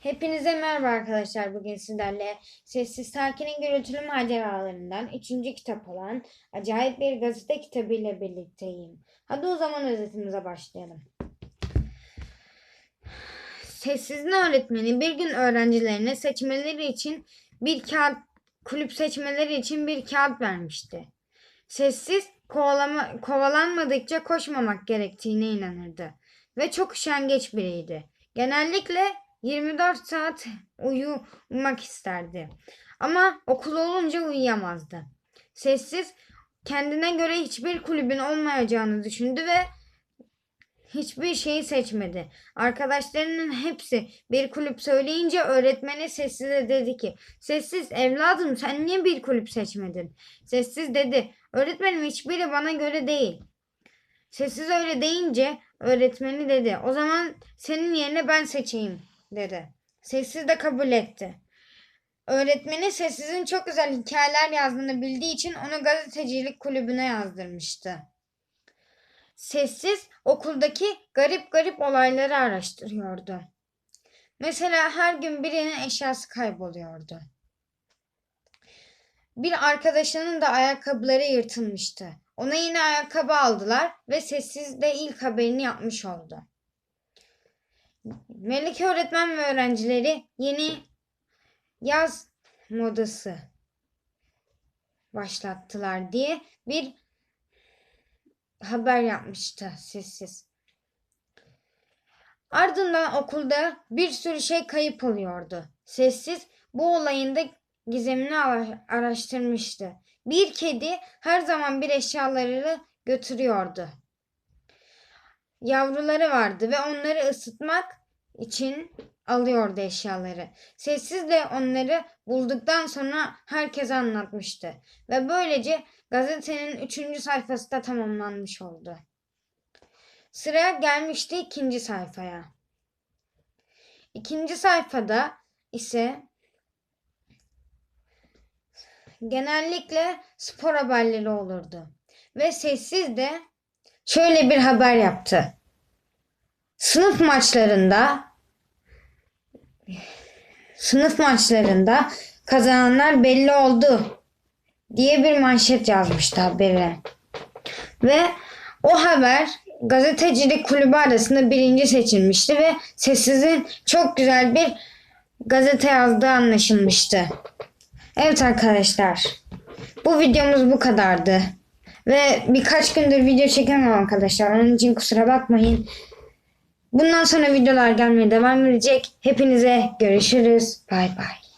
Hepinize merhaba arkadaşlar. Bugün sizlerle Sessiz Sakin'in gürültülü maceralarından 3. kitap olan Acayip Bir Gazete kitabı ile birlikteyim. Hadi o zaman özetimize başlayalım. Sessiz'in öğretmeni bir gün öğrencilerine seçmeleri için bir kağıt, kulüp seçmeleri için bir kağıt vermişti. Sessiz kovalama, kovalanmadıkça koşmamak gerektiğine inanırdı ve çok üşengeç biriydi. Genellikle 24 saat uyumak isterdi. Ama okul olunca uyuyamazdı. Sessiz kendine göre hiçbir kulübün olmayacağını düşündü ve hiçbir şeyi seçmedi. Arkadaşlarının hepsi bir kulüp söyleyince öğretmeni Sessiz'e dedi ki Sessiz evladım sen niye bir kulüp seçmedin? Sessiz dedi öğretmenim hiçbiri bana göre değil. Sessiz öyle deyince öğretmeni dedi o zaman senin yerine ben seçeyim dedi. Sessiz de kabul etti. Öğretmeni Sessiz'in çok güzel hikayeler yazdığını bildiği için onu gazetecilik kulübüne yazdırmıştı. Sessiz okuldaki garip garip olayları araştırıyordu. Mesela her gün birinin eşyası kayboluyordu. Bir arkadaşının da ayakkabıları yırtılmıştı. Ona yine ayakkabı aldılar ve sessiz de ilk haberini yapmış oldu. Melike öğretmen ve öğrencileri yeni yaz modası başlattılar diye bir haber yapmıştı sessiz. Ardından okulda bir sürü şey kayıp oluyordu. Sessiz bu olayın da gizemini ara- araştırmıştı. Bir kedi her zaman bir eşyaları götürüyordu. Yavruları vardı ve onları ısıtmak için alıyordu eşyaları. Sessiz de onları bulduktan sonra herkese anlatmıştı. Ve böylece gazetenin üçüncü sayfası da tamamlanmış oldu. Sıra gelmişti ikinci sayfaya. İkinci sayfada ise genellikle spor haberleri olurdu. Ve sessiz de şöyle bir haber yaptı. Sınıf maçlarında sınıf maçlarında kazananlar belli oldu diye bir manşet yazmıştı habere. Ve o haber gazetecilik kulübü arasında birinci seçilmişti ve Sessiz'in çok güzel bir gazete yazdığı anlaşılmıştı. Evet arkadaşlar. Bu videomuz bu kadardı. Ve birkaç gündür video çekemem arkadaşlar. Onun için kusura bakmayın. Bundan sonra videolar gelmeye devam edecek. Hepinize görüşürüz. Bay bay.